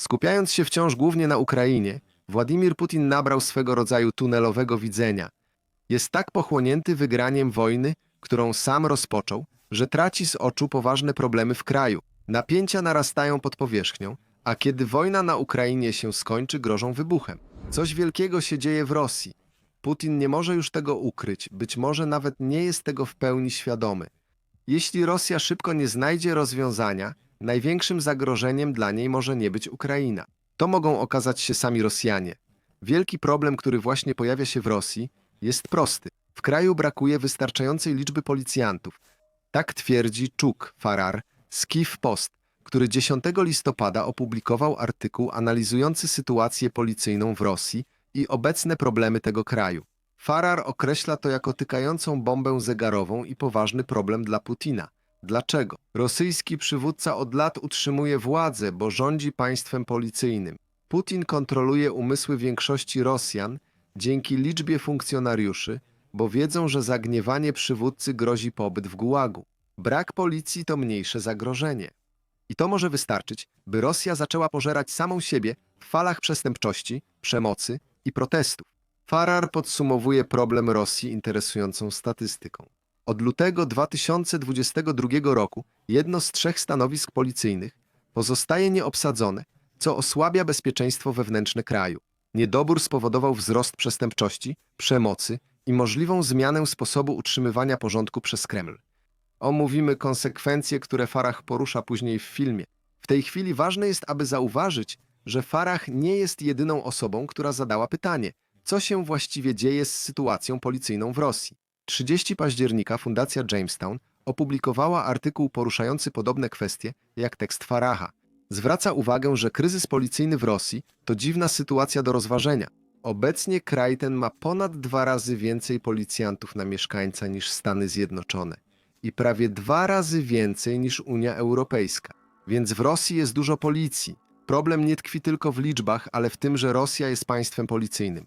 Skupiając się wciąż głównie na Ukrainie, Władimir Putin nabrał swego rodzaju tunelowego widzenia. Jest tak pochłonięty wygraniem wojny, którą sam rozpoczął, że traci z oczu poważne problemy w kraju. Napięcia narastają pod powierzchnią, a kiedy wojna na Ukrainie się skończy, grożą wybuchem. Coś wielkiego się dzieje w Rosji. Putin nie może już tego ukryć, być może nawet nie jest tego w pełni świadomy. Jeśli Rosja szybko nie znajdzie rozwiązania, największym zagrożeniem dla niej może nie być Ukraina. To mogą okazać się sami Rosjanie. Wielki problem, który właśnie pojawia się w Rosji, jest prosty. W kraju brakuje wystarczającej liczby policjantów. Tak twierdzi Czuk Farar z Kiev Post, który 10 listopada opublikował artykuł analizujący sytuację policyjną w Rosji i obecne problemy tego kraju. Farar określa to jako tykającą bombę zegarową i poważny problem dla Putina. Dlaczego? Rosyjski przywódca od lat utrzymuje władzę, bo rządzi państwem policyjnym. Putin kontroluje umysły większości Rosjan dzięki liczbie funkcjonariuszy, bo wiedzą, że zagniewanie przywódcy grozi pobyt w gułagu. Brak policji to mniejsze zagrożenie. I to może wystarczyć, by Rosja zaczęła pożerać samą siebie w falach przestępczości, przemocy i protestów. Farar podsumowuje problem Rosji interesującą statystyką. Od lutego 2022 roku jedno z trzech stanowisk policyjnych pozostaje nieobsadzone, co osłabia bezpieczeństwo wewnętrzne kraju. Niedobór spowodował wzrost przestępczości, przemocy i możliwą zmianę sposobu utrzymywania porządku przez Kreml. Omówimy konsekwencje, które Farah porusza później w filmie. W tej chwili ważne jest, aby zauważyć, że Farah nie jest jedyną osobą, która zadała pytanie, co się właściwie dzieje z sytuacją policyjną w Rosji. 30 października Fundacja Jamestown opublikowała artykuł poruszający podobne kwestie jak tekst Faraha. Zwraca uwagę, że kryzys policyjny w Rosji to dziwna sytuacja do rozważenia. Obecnie kraj ten ma ponad dwa razy więcej policjantów na mieszkańca niż Stany Zjednoczone i prawie dwa razy więcej niż Unia Europejska. Więc w Rosji jest dużo policji. Problem nie tkwi tylko w liczbach, ale w tym, że Rosja jest państwem policyjnym.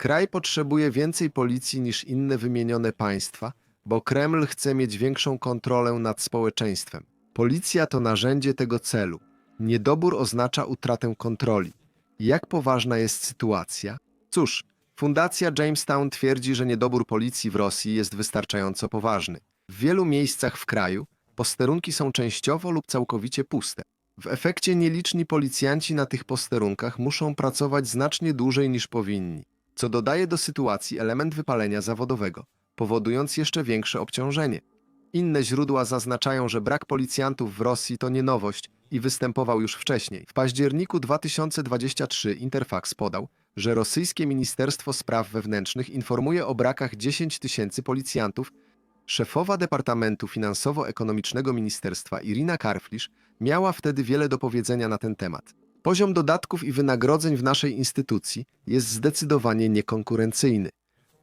Kraj potrzebuje więcej policji niż inne wymienione państwa, bo Kreml chce mieć większą kontrolę nad społeczeństwem. Policja to narzędzie tego celu. Niedobór oznacza utratę kontroli. Jak poważna jest sytuacja? Cóż, Fundacja Jamestown twierdzi, że niedobór policji w Rosji jest wystarczająco poważny. W wielu miejscach w kraju posterunki są częściowo lub całkowicie puste. W efekcie nieliczni policjanci na tych posterunkach muszą pracować znacznie dłużej niż powinni, co dodaje do sytuacji element wypalenia zawodowego, powodując jeszcze większe obciążenie. Inne źródła zaznaczają, że brak policjantów w Rosji to nie nowość i występował już wcześniej. W październiku 2023 Interfax podał, że rosyjskie Ministerstwo Spraw Wewnętrznych informuje o brakach 10 tysięcy policjantów. Szefowa Departamentu Finansowo-Ekonomicznego Ministerstwa Irina Karflisz miała wtedy wiele do powiedzenia na ten temat. Poziom dodatków i wynagrodzeń w naszej instytucji jest zdecydowanie niekonkurencyjny.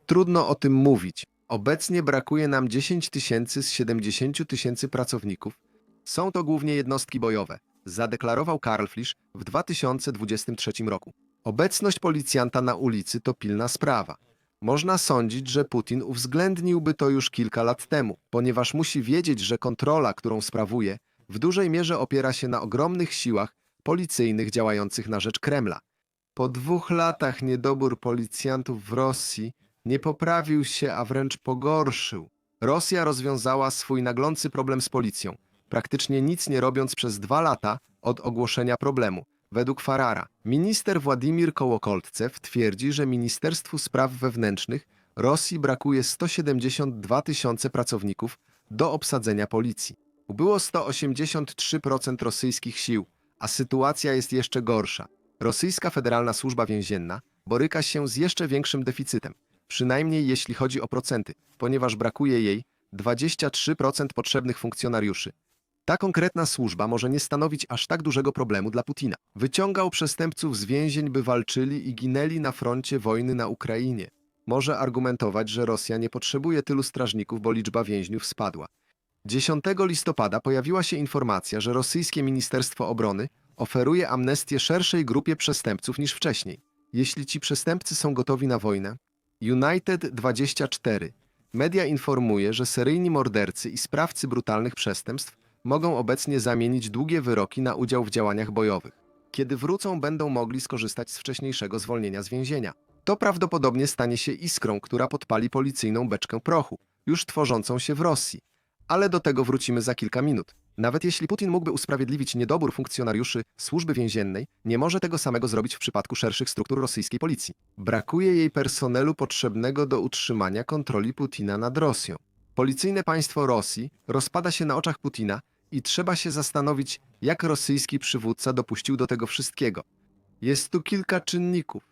Trudno o tym mówić. Obecnie brakuje nam 10 tysięcy z 70 tysięcy pracowników. Są to głównie jednostki bojowe, zadeklarował Karlflisz w 2023 roku. Obecność policjanta na ulicy to pilna sprawa. Można sądzić, że Putin uwzględniłby to już kilka lat temu, ponieważ musi wiedzieć, że kontrola, którą sprawuje, w dużej mierze opiera się na ogromnych siłach policyjnych działających na rzecz Kremla. Po dwóch latach niedobór policjantów w Rosji nie poprawił się, a wręcz pogorszył. Rosja rozwiązała swój naglący problem z policją, praktycznie nic nie robiąc przez dwa lata od ogłoszenia problemu. Według Farara, minister Władimir Kołokoltcew twierdzi, że Ministerstwu Spraw Wewnętrznych Rosji brakuje 172 tysiące pracowników do obsadzenia policji. Ubyło 183% rosyjskich sił, a sytuacja jest jeszcze gorsza. Rosyjska Federalna Służba Więzienna boryka się z jeszcze większym deficytem, przynajmniej jeśli chodzi o procenty, ponieważ brakuje jej 23% potrzebnych funkcjonariuszy. Ta konkretna służba może nie stanowić aż tak dużego problemu dla Putina. Wyciągał przestępców z więzień, by walczyli i ginęli na froncie wojny na Ukrainie. Może argumentować, że Rosja nie potrzebuje tylu strażników, bo liczba więźniów spadła. 10 listopada pojawiła się informacja, że rosyjskie Ministerstwo Obrony oferuje amnestię szerszej grupie przestępców niż wcześniej. Jeśli ci przestępcy są gotowi na wojnę, United24 media informuje, że seryjni mordercy i sprawcy brutalnych przestępstw mogą obecnie zamienić długie wyroki na udział w działaniach bojowych. Kiedy wrócą, będą mogli skorzystać z wcześniejszego zwolnienia z więzienia. To prawdopodobnie stanie się iskrą, która podpali policyjną beczkę prochu, już tworzącą się w Rosji. Ale do tego wrócimy za kilka minut. Nawet jeśli Putin mógłby usprawiedliwić niedobór funkcjonariuszy służby więziennej, nie może tego samego zrobić w przypadku szerszych struktur rosyjskiej policji. Brakuje jej personelu potrzebnego do utrzymania kontroli Putina nad Rosją. Policyjne państwo Rosji rozpada się na oczach Putina i trzeba się zastanowić, jak rosyjski przywódca dopuścił do tego wszystkiego. Jest tu kilka czynników,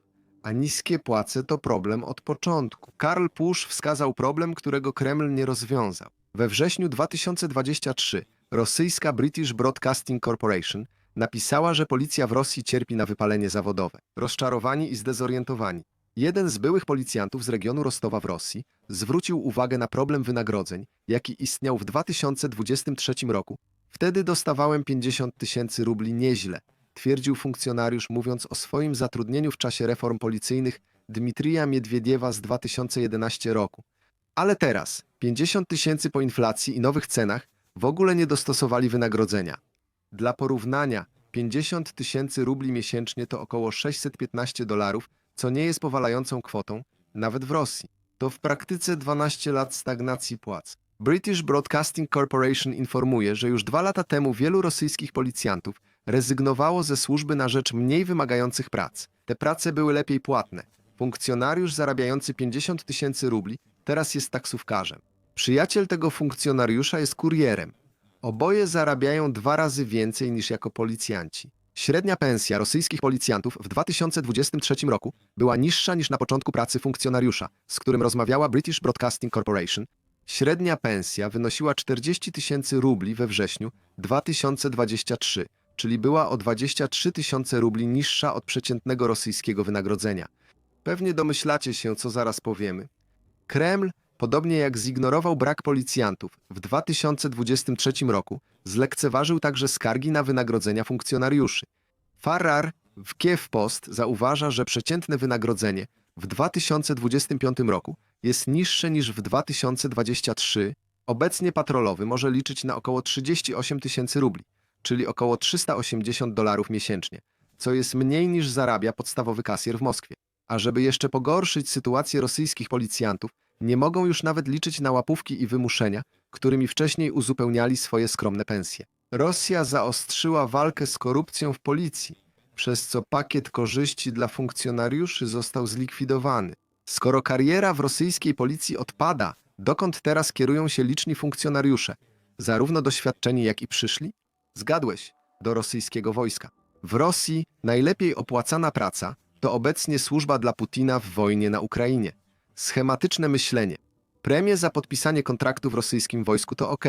a niskie płace to problem od początku. Karl Pusz wskazał problem, którego Kreml nie rozwiązał. We wrześniu 2023 rosyjska British Broadcasting Corporation napisała, że policja w Rosji cierpi na wypalenie zawodowe. Rozczarowani i zdezorientowani. Jeden z byłych policjantów z regionu Rostowa w Rosji zwrócił uwagę na problem wynagrodzeń, jaki istniał w 2023 roku. Wtedy dostawałem 50 tysięcy rubli nieźle, twierdził funkcjonariusz mówiąc o swoim zatrudnieniu w czasie reform policyjnych Dmitrija Miedwiediewa z 2011 roku. Ale teraz, 50 tysięcy po inflacji i nowych cenach, w ogóle nie dostosowali wynagrodzenia. Dla porównania, 50 tysięcy rubli miesięcznie to około 615 dolarów, co nie jest powalającą kwotą, nawet w Rosji. To w praktyce 12 lat stagnacji płac. British Broadcasting Corporation informuje, że już dwa lata temu wielu rosyjskich policjantów rezygnowało ze służby na rzecz mniej wymagających prac. Te prace były lepiej płatne. Funkcjonariusz zarabiający 50 tysięcy rubli teraz jest taksówkarzem. Przyjaciel tego funkcjonariusza jest kurierem. Oboje zarabiają dwa razy więcej niż jako policjanci. Średnia pensja rosyjskich policjantów w 2023 roku była niższa niż na początku pracy funkcjonariusza, z którym rozmawiała British Broadcasting Corporation. Średnia pensja wynosiła 40 tysięcy rubli we wrześniu 2023, czyli była o 23 tysiące rubli niższa od przeciętnego rosyjskiego wynagrodzenia. Pewnie domyślacie się, co zaraz powiemy. Kreml, podobnie jak zignorował brak policjantów w 2023 roku, zlekceważył także skargi na wynagrodzenia funkcjonariuszy. Farrar w Kiev Post zauważa, że przeciętne wynagrodzenie w 2025 roku jest niższe niż w 2023. Obecnie patrolowy może liczyć na około 38 tysięcy rubli, czyli około 380 dolarów miesięcznie, co jest mniej niż zarabia podstawowy kasjer w Moskwie. A żeby jeszcze pogorszyć sytuację rosyjskich policjantów, nie mogą już nawet liczyć na łapówki i wymuszenia, którymi wcześniej uzupełniali swoje skromne pensje. Rosja zaostrzyła walkę z korupcją w policji, przez co pakiet korzyści dla funkcjonariuszy został zlikwidowany. Skoro kariera w rosyjskiej policji odpada, dokąd teraz kierują się liczni funkcjonariusze, zarówno doświadczeni, jak i przyszli? Zgadłeś, do rosyjskiego wojska. W Rosji najlepiej opłacana praca to obecnie służba dla Putina w wojnie na Ukrainie. Schematyczne myślenie. Premie za podpisanie kontraktu w rosyjskim wojsku to ok.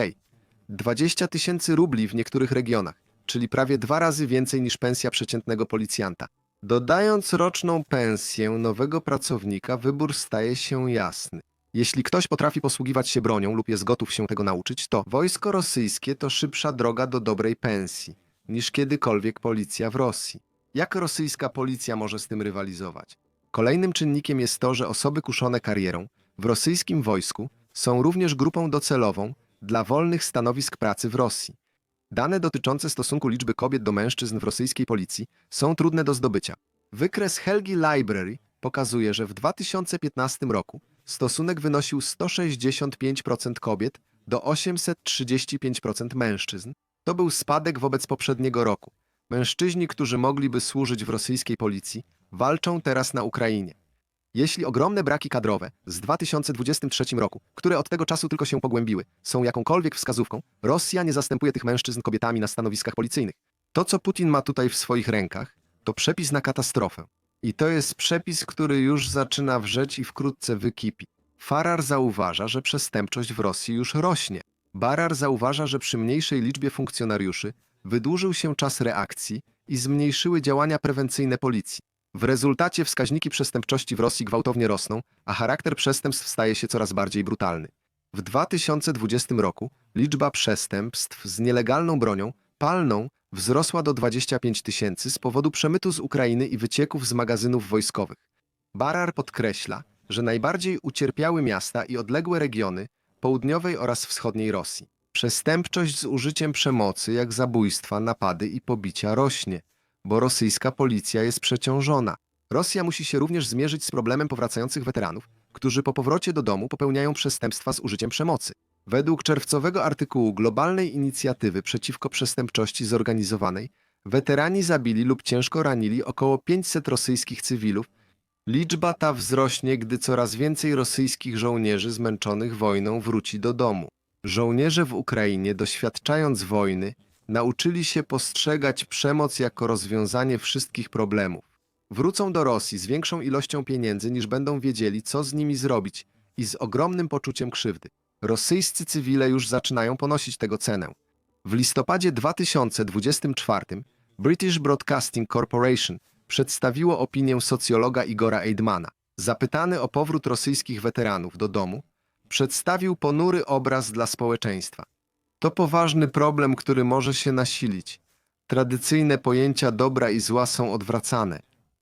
20 tysięcy rubli w niektórych regionach, czyli prawie dwa razy więcej niż pensja przeciętnego policjanta. Dodając roczną pensję nowego pracownika, wybór staje się jasny. Jeśli ktoś potrafi posługiwać się bronią lub jest gotów się tego nauczyć, to wojsko rosyjskie to szybsza droga do dobrej pensji niż kiedykolwiek policja w Rosji. Jak rosyjska policja może z tym rywalizować? Kolejnym czynnikiem jest to, że osoby kuszone karierą w rosyjskim wojsku są również grupą docelową dla wolnych stanowisk pracy w Rosji. Dane dotyczące stosunku liczby kobiet do mężczyzn w rosyjskiej policji są trudne do zdobycia. Wykres Helgi Library pokazuje, że w 2015 roku stosunek wynosił 165% kobiet do 835% mężczyzn. To był spadek wobec poprzedniego roku. Mężczyźni, którzy mogliby służyć w rosyjskiej policji, walczą teraz na Ukrainie. Jeśli ogromne braki kadrowe z 2023 roku, które od tego czasu tylko się pogłębiły, są jakąkolwiek wskazówką, Rosja nie zastępuje tych mężczyzn kobietami na stanowiskach policyjnych. To, co Putin ma tutaj w swoich rękach, to przepis na katastrofę. I to jest przepis, który już zaczyna wrzeć i wkrótce wykipi. Farrar zauważa, że przestępczość w Rosji już rośnie. Barar zauważa, że przy mniejszej liczbie funkcjonariuszy wydłużył się czas reakcji i zmniejszyły działania prewencyjne policji. W rezultacie wskaźniki przestępczości w Rosji gwałtownie rosną, a charakter przestępstw staje się coraz bardziej brutalny. W 2020 roku liczba przestępstw z nielegalną bronią palną wzrosła do 25 tysięcy z powodu przemytu z Ukrainy i wycieków z magazynów wojskowych. Barar podkreśla, że najbardziej ucierpiały miasta i odległe regiony południowej oraz wschodniej Rosji. Przestępczość z użyciem przemocy, jak zabójstwa, napady i pobicia rośnie. bo rosyjska policja jest przeciążona. Rosja musi się również zmierzyć z problemem powracających weteranów, którzy po powrocie do domu popełniają przestępstwa z użyciem przemocy. Według czerwcowego artykułu Globalnej Inicjatywy Przeciwko Przestępczości Zorganizowanej, weterani zabili lub ciężko ranili około 500 rosyjskich cywilów. Liczba ta wzrośnie, gdy coraz więcej rosyjskich żołnierzy zmęczonych wojną wróci do domu. Żołnierze w Ukrainie, doświadczając wojny, nauczyli się postrzegać przemoc jako rozwiązanie wszystkich problemów. Wrócą do Rosji z większą ilością pieniędzy niż będą wiedzieli, co z nimi zrobić i z ogromnym poczuciem krzywdy. Rosyjscy cywile już zaczynają ponosić tego cenę. W listopadzie 2024 British Broadcasting Corporation przedstawiło opinię socjologa Igora Eidmana. Zapytany o powrót rosyjskich weteranów do domu, przedstawił ponury obraz dla społeczeństwa. To poważny problem, który może się nasilić. Tradycyjne pojęcia dobra i zła są odwracane.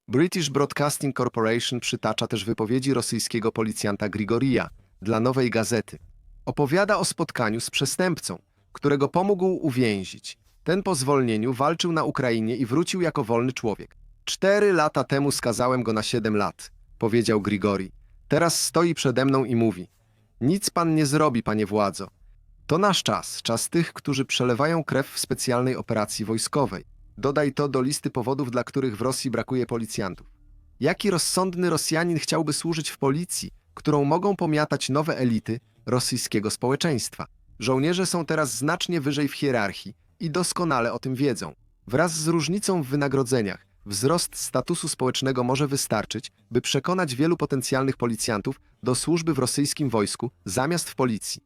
British Broadcasting Corporation przytacza też wypowiedzi rosyjskiego policjanta Grigoria dla Nowej Gazety. Opowiada o spotkaniu z przestępcą, którego pomógł uwięzić. Ten po zwolnieniu walczył na Ukrainie i wrócił jako wolny człowiek. Cztery lata temu skazałem go na siedem lat, powiedział Grigori. Teraz stoi przede mną i mówi: Nic pan nie zrobi, panie władzo. To nasz czas, czas tych, którzy przelewają krew w specjalnej operacji wojskowej. Dodaj to do listy powodów, dla których w Rosji brakuje policjantów. Jaki rozsądny Rosjanin chciałby służyć w policji, którą mogą pomiatać nowe elity rosyjskiego społeczeństwa? Żołnierze są teraz znacznie wyżej w hierarchii i doskonale o tym wiedzą. Wraz z różnicą w wynagrodzeniach, wzrost statusu społecznego może wystarczyć, by przekonać wielu potencjalnych policjantów do służby w rosyjskim wojsku zamiast w policji.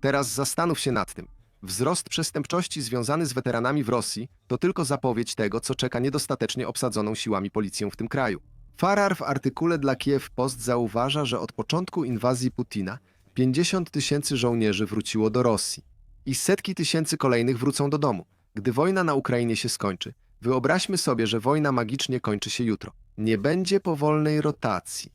Teraz zastanów się nad tym. Wzrost przestępczości związany z weteranami w Rosji to tylko zapowiedź tego, co czeka niedostatecznie obsadzoną siłami policję w tym kraju. Farar w artykule dla Kiev Post zauważa, że od początku inwazji Putina 50 tysięcy żołnierzy wróciło do Rosji i setki tysięcy kolejnych wrócą do domu. Gdy wojna na Ukrainie się skończy, wyobraźmy sobie, że wojna magicznie kończy się jutro. Nie będzie powolnej rotacji.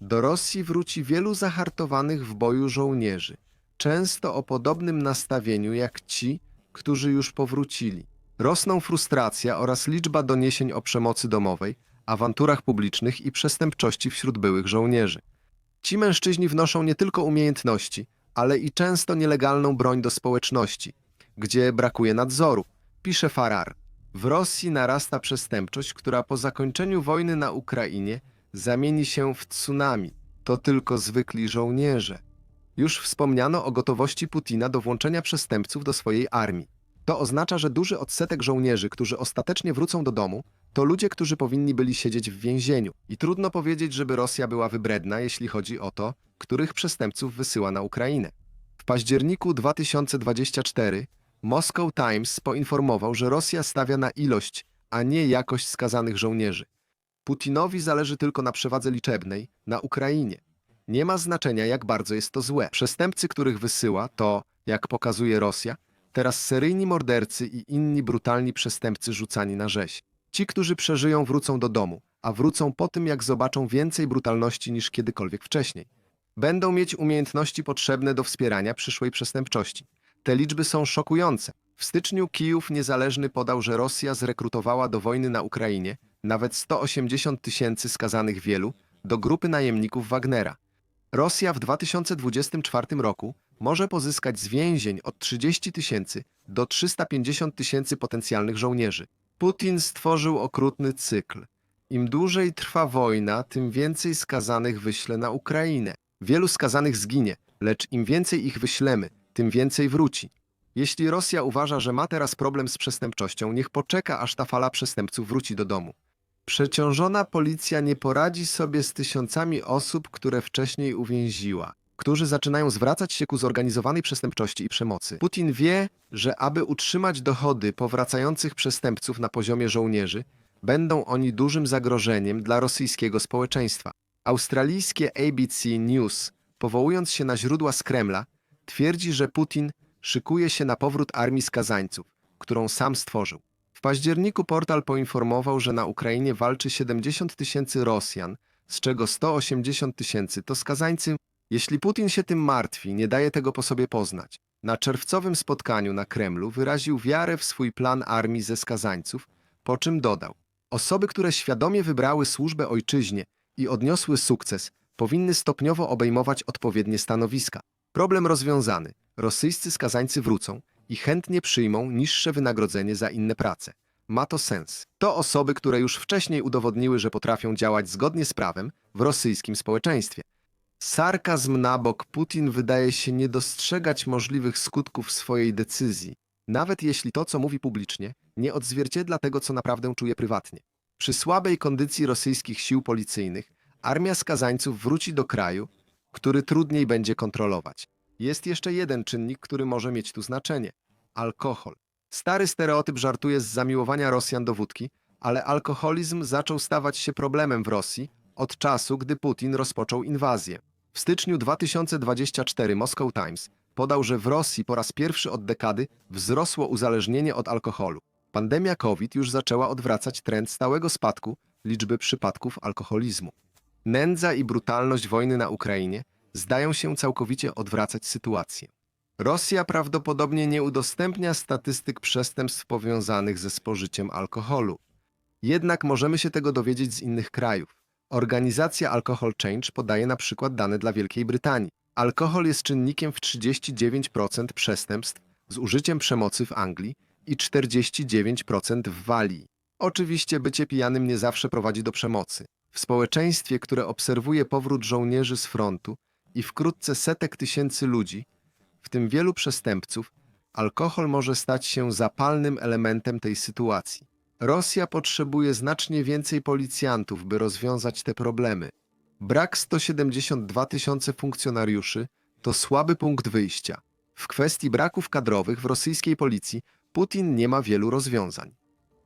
Do Rosji wróci wielu zahartowanych w boju żołnierzy, często o podobnym nastawieniu jak ci, którzy już powrócili. Rosną frustracja oraz liczba doniesień o przemocy domowej, awanturach publicznych i przestępczości wśród byłych żołnierzy. Ci mężczyźni wnoszą nie tylko umiejętności, ale i często nielegalną broń do społeczności, gdzie brakuje nadzoru, pisze Farar. W Rosji narasta przestępczość, która po zakończeniu wojny na Ukrainie zamieni się w tsunami. To tylko zwykli żołnierze. Już wspomniano o gotowości Putina do włączenia przestępców do swojej armii. To oznacza, że duży odsetek żołnierzy, którzy ostatecznie wrócą do domu, to ludzie, którzy powinni byli siedzieć w więzieniu. I trudno powiedzieć, żeby Rosja była wybredna, jeśli chodzi o to, których przestępców wysyła na Ukrainę. W październiku 2024 Moscow Times poinformował, że Rosja stawia na ilość, a nie jakość skazanych żołnierzy. Putinowi zależy tylko na przewadze liczebnej na Ukrainie. Nie ma znaczenia, jak bardzo jest to złe. Przestępcy, których wysyła, to, jak pokazuje Rosja, teraz seryjni mordercy i inni brutalni przestępcy rzucani na rzeź. Ci, którzy przeżyją, wrócą do domu, a wrócą po tym, jak zobaczą więcej brutalności niż kiedykolwiek wcześniej. Będą mieć umiejętności potrzebne do wspierania przyszłej przestępczości. Te liczby są szokujące. W styczniu Kijów Niezależny podał, że Rosja zrekrutowała do wojny na Ukrainie nawet 180 tysięcy skazanych wielu do grupy najemników Wagnera. Rosja w 2024 roku może pozyskać z więzień od 30 tysięcy do 350 tysięcy potencjalnych żołnierzy. Putin stworzył okrutny cykl. Im dłużej trwa wojna, tym więcej skazanych wyśle na Ukrainę. Wielu skazanych zginie, lecz im więcej ich wyślemy, tym więcej wróci. Jeśli Rosja uważa, że ma teraz problem z przestępczością, niech poczeka, aż ta fala przestępców wróci do domu. Przeciążona policja nie poradzi sobie z tysiącami osób, które wcześniej uwięziła, którzy zaczynają zwracać się ku zorganizowanej przestępczości i przemocy. Putin wie, że aby utrzymać dochody powracających przestępców na poziomie żołnierzy, będą oni dużym zagrożeniem dla rosyjskiego społeczeństwa. Australijskie ABC News, powołując się na źródła z Kremla, twierdzi, że Putin szykuje się na powrót armii skazańców, którą sam stworzył. W październiku portal poinformował, że na Ukrainie walczy 70 tysięcy Rosjan, z czego 180 tysięcy to skazańcy. Jeśli Putin się tym martwi, nie daje tego po sobie poznać. Na czerwcowym spotkaniu na Kremlu wyraził wiarę w swój plan armii ze skazańców, po czym dodał: Osoby, które świadomie wybrały służbę ojczyźnie i odniosły sukces, powinny stopniowo obejmować odpowiednie stanowiska. Problem rozwiązany. Rosyjscy skazańcy wrócą i chętnie przyjmą niższe wynagrodzenie za inne prace. Ma to sens. To osoby, które już wcześniej udowodniły, że potrafią działać zgodnie z prawem w rosyjskim społeczeństwie. Sarkazm na bok, Putin wydaje się nie dostrzegać możliwych skutków swojej decyzji, nawet jeśli to, co mówi publicznie, nie odzwierciedla tego, co naprawdę czuje prywatnie. Przy słabej kondycji rosyjskich sił policyjnych, armia skazańców wróci do kraju, który trudniej będzie kontrolować. Jest jeszcze jeden czynnik, który może mieć tu znaczenie alkohol. Stary stereotyp żartuje z zamiłowania Rosjan do wódki, ale alkoholizm zaczął stawać się problemem w Rosji od czasu, gdy Putin rozpoczął inwazję. W styczniu 2024 Moscow Times podał, że w Rosji po raz pierwszy od dekady wzrosło uzależnienie od alkoholu. Pandemia COVID już zaczęła odwracać trend stałego spadku liczby przypadków alkoholizmu. Nędza i brutalność wojny na Ukrainie zdają się całkowicie odwracać sytuację. Rosja prawdopodobnie nie udostępnia statystyk przestępstw powiązanych ze spożyciem alkoholu. Jednak możemy się tego dowiedzieć z innych krajów. Organizacja Alcohol Change podaje na przykład dane dla Wielkiej Brytanii. Alkohol jest czynnikiem w 39% przestępstw z użyciem przemocy w Anglii i 49% w Walii. Oczywiście bycie pijanym nie zawsze prowadzi do przemocy. W społeczeństwie, które obserwuje powrót żołnierzy z frontu i wkrótce setek tysięcy ludzi, w tym wielu przestępców, alkohol może stać się zapalnym elementem tej sytuacji. Rosja potrzebuje znacznie więcej policjantów, by rozwiązać te problemy. Brak 172 tysiące funkcjonariuszy to słaby punkt wyjścia. W kwestii braków kadrowych w rosyjskiej policji Putin nie ma wielu rozwiązań.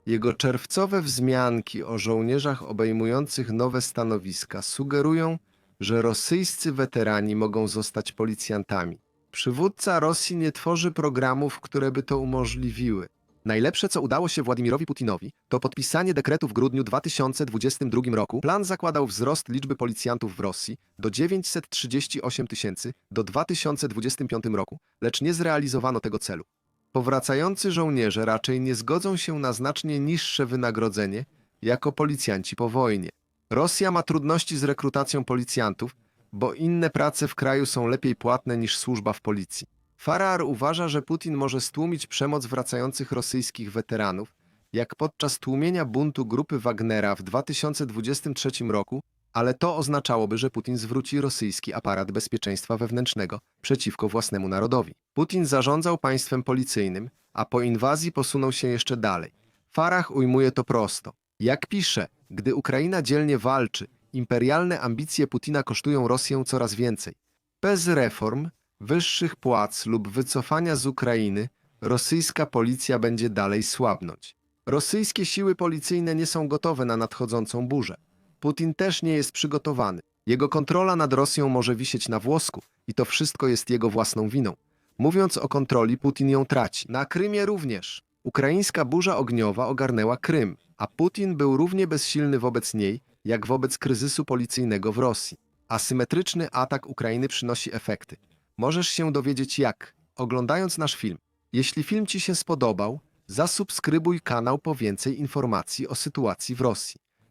Jego czerwcowe wzmianki o żołnierzach obejmujących nowe stanowiska sugerują, że rosyjscy weterani mogą zostać policjantami. Przywódca Rosji nie tworzy programów, które by to umożliwiły. Najlepsze, co udało się Władimirowi Putinowi, to podpisanie dekretu w grudniu 2022 roku. Plan zakładał wzrost liczby policjantów w Rosji do 938 tysięcy do 2025 roku, lecz nie zrealizowano tego celu. Powracający żołnierze raczej nie zgodzą się na znacznie niższe wynagrodzenie jako policjanci po wojnie. Rosja ma trudności z rekrutacją policjantów, bo inne prace w kraju są lepiej płatne niż służba w policji. Farrar uważa, że Putin może stłumić przemoc wracających rosyjskich weteranów, jak podczas tłumienia buntu grupy Wagnera w 2023 roku, ale to oznaczałoby, że Putin zwróci rosyjski aparat bezpieczeństwa wewnętrznego przeciwko własnemu narodowi. Putin zarządzał państwem policyjnym, a po inwazji posunął się jeszcze dalej. Farah ujmuje to prosto. Jak pisze, gdy Ukraina dzielnie walczy, imperialne ambicje Putina kosztują Rosję coraz więcej. Bez reform, wyższych płac lub wycofania z Ukrainy, rosyjska policja będzie dalej słabnąć. Rosyjskie siły policyjne nie są gotowe na nadchodzącą burzę. Putin też nie jest przygotowany. Jego kontrola nad Rosją może wisieć na włosku i to wszystko jest jego własną winą. Mówiąc o kontroli, Putin ją traci. Na Krymie również. Ukraińska burza ogniowa ogarnęła Krym, a Putin był równie bezsilny wobec niej, jak wobec kryzysu policyjnego w Rosji. Asymetryczny atak Ukrainy przynosi efekty. Możesz się dowiedzieć jak, oglądając nasz film. Jeśli film Ci się spodobał, zasubskrybuj kanał po więcej informacji o sytuacji w Rosji.